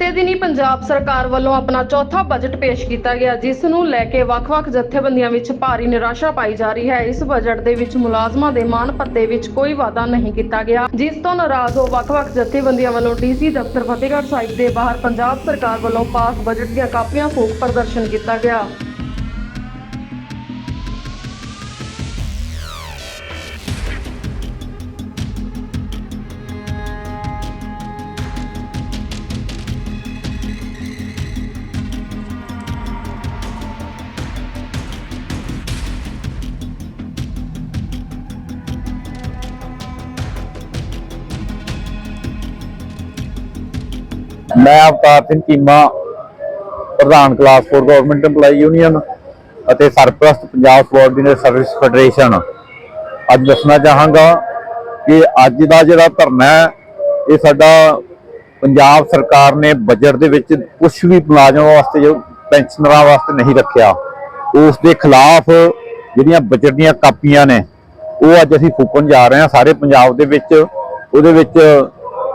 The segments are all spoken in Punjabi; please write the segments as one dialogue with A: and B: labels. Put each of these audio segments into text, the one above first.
A: ਬੀਤੇ ਦਿਨੀ ਪੰਜਾਬ ਸਰਕਾਰ ਵੱਲੋਂ ਆਪਣਾ ਚੌਥਾ ਬਜਟ ਪੇਸ਼ ਕੀਤਾ ਗਿਆ, ਜਿਸ ਨੂੰ ਲੈ ਕੇ ਵੱਖ-ਵੱਖ ਜਥੇਬੰਦੀਆਂ ਵਿੱਚ ਭਾਰੀ ਨਿਰਾਸ਼ਾ ਪਾਈ ਜਾ ਰਹੀ ਹੈ। ਇਸ ਬਜਟ ਦੇ ਵਿੱਚ ਮੁਲਾਜ਼ਮਾਂ ਦੇ ਮਾਣ ਭੱਤੇ ਵਿੱਚ ਕੋਈ ਵਾਅਦਾ ਨਹੀਂ ਕੀਤਾ ਗਿਆ, ਜਿਸ ਤੋਂ ਨਾਰਾਜ਼ ਹੋ ਵੱਖ-ਵੱਖ ਜਥੇਬੰਦੀਆਂ ਵੱਲੋਂ ਡੀਸੀ ਦਫ਼ਤਰ ਫਤਿਹਗੜ੍ਹ ਸਾਹਿਬ ਦੇ ਬਾਹਰ ਪੰਜਾਬ ਸਰਕਾਰ ਵੱਲੋਂ ਪਾਸ ਬਜਟ ਦੀਆਂ ਕਾਪੀਆਂ ਫੂਕ ਪ੍ਰਦਰਸ਼ਨ ਕੀਤਾ ਗਿਆ।
B: ਮੈਂ ਅਵਤਾਰ ਸਿੰਘ ਚੀਮਾ ਪ੍ਰਧਾਨ ਕਲਾਸ 4 ਗਵਰਨਮੈਂਟ EMPLOYE ਯੂਨੀਅਨ ਅਤੇ ਸਰਪ੍ਰਸਤ ਪੰਜਾਬ ਸਬਆਰਡੀਨੇਟ ਸਰਵਿਸ ਫੈਡਰੇਸ਼ਨ ਅੱਜ ਦੱਸਣਾ ਚਾਹਾਂਗਾ ਕਿ ਅੱਜ ਦਾ ਜਿਹੜਾ ਧਰਨਾ ਹੈ, ਇਹ ਸਾਡਾ ਪੰਜਾਬ ਸਰਕਾਰ ਨੇ ਬਜਟ ਦੇ ਵਿੱਚ ਕੁਝ ਵੀ ਮੁਲਾਜ਼ਮਾਂ ਵਾਸਤੇ ਜੋ ਪੈਨਸ਼ਨਰਾਂ ਵਾਸਤੇ ਨਹੀਂ ਰੱਖਿਆ। ਉਸ ਦੇ ਖਿਲਾਫ ਜਿਹੜੀਆਂ ਬਜਟ ਦੀਆਂ ਕਾਪੀਆਂ ਨੇ, ਉਹ ਅੱਜ ਅਸੀਂ ਫੂਕਣ ਜਾ ਰਹੇ ਹਾਂ ਸਾਰੇ ਪੰਜਾਬ ਦੇ ਵਿੱਚ। ਉਹਦੇ ਵਿੱਚ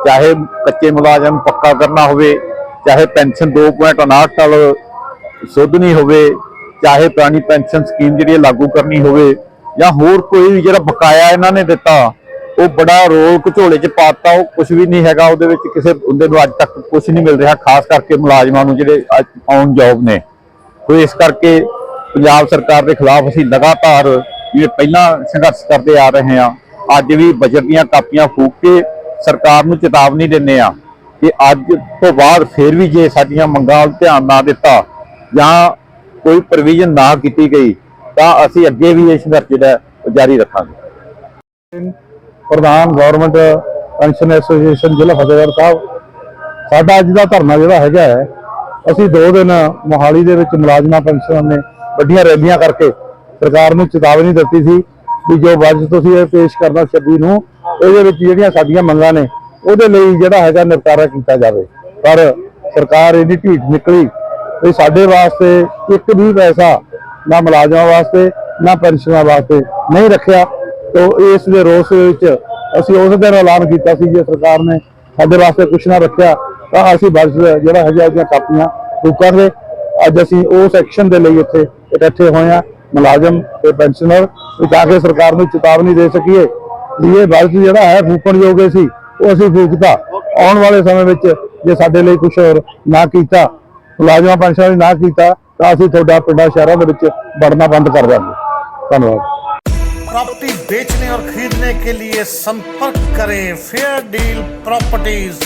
B: ਚਾਹੇ ਕੱਚੇ ਮੁਲਾਜ਼ਮ ਪੱਕਾ ਕਰਨਾ ਹੋਵੇ, ਚਾਹੇ ਪੈਨਸ਼ਨ 2.59 ਸਾਲ ਸੋਧਣੀ ਹੋਵੇ, ਚਾਹੇ ਪੁਰਾਣੀ ਪੈਨਸ਼ਨ ਸਕੀਮ ਜਿਹੜੀ ਹੈ ਲਾਗੂ ਕਰਨੀ ਹੋਵੇ, ਜਾਂ ਹੋਰ ਕੋਈ ਵੀ ਜਿਹੜਾ ਬਕਾਇਆ ਇਹਨਾਂ ਨੇ ਦਿੱਤਾ, ਉਹ ਬੜਾ ਰੋਲ ਘਚੋਲੇ ਚ ਪਾਤਾ, ਉਹ ਕੁਝ ਵੀ ਨਹੀਂ ਹੈਗਾ, ਉਹਦੇ ਵਿੱਚ ਕਿਸੇ ਬੰਦੇ ਨੂੰ ਅੱਜ ਤੱਕ ਕੁਝ ਨਹੀਂ ਮਿਲ ਰਿਹਾ, ਖਾਸ ਕਰਕੇ ਮੁਲਾਜ਼ਮਾਂ ਨੂੰ ਜਿਹੜੇ ਅੱਜ ਔਨ ਜੌਬ ਨੇ। ਸੋ ਇਸ ਕਰਕੇ ਪੰਜਾਬ ਸਰਕਾਰ ਦੇ ਖਿਲਾਫ ਅਸੀਂ ਲਗਾਤਾਰ ਜਿਵੇਂ ਪਹਿਲਾਂ ਸੰਘਰਸ਼ ਕਰਦੇ ਆ ਰਹੇ ਹਾਂ, ਅੱਜ ਵੀ ਬਜਟ ਦੀਆਂ ਕਾਪੀਆਂ ਫੂਕ ਕੇ ਸਰਕਾਰ ਨੂੰ ਚੇਤਾਵਨੀ ਦਿੰਨੇ ਆ ਕਿ ਅੱਜ ਤੋਂ ਬਾਅਦ ਫੇਰ ਵੀ ਜੇ ਸਾਡੀਆਂ ਮੰਗਾਂ ਵੱਲ ਧਿਆਨ ਨਾ ਦਿੱਤਾ ਜਾਂ ਕੋਈ ਪ੍ਰੋਵੀਜ਼ਨ ਨਾ ਕੀਤੀ ਗਈ, ਤਾਂ ਅਸੀਂ ਅੱਗੇ ਵੀ ਇਹ ਸੰਘਰਸ਼ ਜਿਹੜਾ ਜਾਰੀ ਰੱਖਾਂਗੇ। ਪ੍ਰਧਾਨ ਗਵਰਨਮੈਂਟ ਪੈਨਸ਼ਨ ਐਸੋਸੀਏਸ਼ਨ ਜ਼ਿਲ੍ਹਾ ਫਤਿਹਗੜ੍ਹ ਸਾਹਿਬ, ਸਾਡਾ ਅੱਜ ਦਾ ਧਰਨਾ ਜਿਹੜਾ ਹੈਗਾ ਹੈ, ਅਸੀਂ ਦੋ ਦਿਨ ਮੋਹਾਲੀ ਦੇ ਵਿੱਚ ਮੁਲਾਜ਼ਮਾਂ ਪੈਨਸ਼ਨ ਨੇ ਵੱਡੀਆਂ ਰੈਲੀਆਂ ਕਰਕੇ ਸਰਕਾਰ ਨੂੰ ਚੇਤਾਵਨੀ ਦਿੱਤੀ ਸੀ ਕਿ ਜੋ ਬਜਟ ਤੁਸੀਂ ਇਹ ਪੇਸ਼ ਕਰਨਾ 26 ਨੂੰ ਇਹਦੇ ਵਿੱਚ ਜਿਹੜੀਆਂ ਸਾਡੀਆਂ ਮੰਗਾਂ ਨੇ, ਉਹਦੇ ਲਈ ਜਿਹੜਾ ਹੈਗਾ ਨਿਪਟਾਰਾ ਕੀਤਾ ਜਾਵੇ। ਪਰ ਸਰਕਾਰ ਇਹਦੀ ਢੀਠ ਨਿਕਲੀ। ਵੀ ਸਾਡੇ ਵਾਸਤੇ ਇੱਕ ਵੀ ਪੈਸਾ ਨਾ ਮੁਲਾਜ਼ਮਾਂ ਵਾਸਤੇ, ਨਾ ਪੈਨਸ਼ਨਾਂ ਵਾਸਤੇ ਨਹੀਂ ਰੱਖਿਆ। ਤੋ ਇਸ ਦੇ ਰੋਸ ਵਿੱਚ ਅਸੀਂ ਉਸ ਦਿਨ ਐਲਾਨ ਕੀਤਾ ਸੀ ਜੇ ਸਰਕਾਰ ਨੇ ਸਾਡੇ ਵਾਸਤੇ ਕੁਝ ਨਾ ਰੱਖਿਆ, ਤਾਂ ਅਸੀਂ ਬਜਟ ਜਿਹੜਾ ਹੈਗਾ ਉਹਦੀਆਂ ਕਾਪੀਆਂ ਫੂਕਾਂਗੇ ਅੱਜ ਅਸੀਂ ਉਸ ਐਕਸ਼ਨ ਦੇ ਲਈ ਇੱਥੇ ਇਕੱਠੇ ਹੋਏ ਆ ਮੁਲਾਜ਼ਮ ਤੇ ਪੈਨਸ਼ਨਰ, ਵੀ ਤਾਂ ਕਿ ਸਰਕਾਰ ਨੂੰ ਚੇਤਾਵਨੀ ਦੇ ਸਕੀਏ। ਵੀ ਇਹ ਬਜਟ ਜਿਹੜਾ ਹੈ ਫੂਕਣ ਯੋਗ ਸੀ ਉਹ ਅਸੀਂ ਫੂਕਤਾ ਆਉਣ ਵਾਲੇ ਸਮੇਂ ਵਿੱਚ ਜੇ ਸਾਡੇ ਲਈ ਕੁਝ ਹੋਰ ਨਾ ਕੀਤਾ ਮੁਲਾਜ਼ਮਾਂ ਪੈਨਸ਼ਨਰ ਨੇ ਨਾ ਕੀਤਾ ਤਾਂ ਅਸੀਂ ਤੁਹਾਡਾ ਪਿੰਡਾਂ ਸ਼ਹਿਰਾਂ ਦੇ ਵਿੱਚ ਵੜਨਾ ਬੰਦ ਕਰ ਦਿਆਂਗੇ ਧੰਨਵਾਦ
C: प्रॉपर्टी बेचने और खरीदने के लिए संपर्क करें फेयर डील प्रॉपर्टीज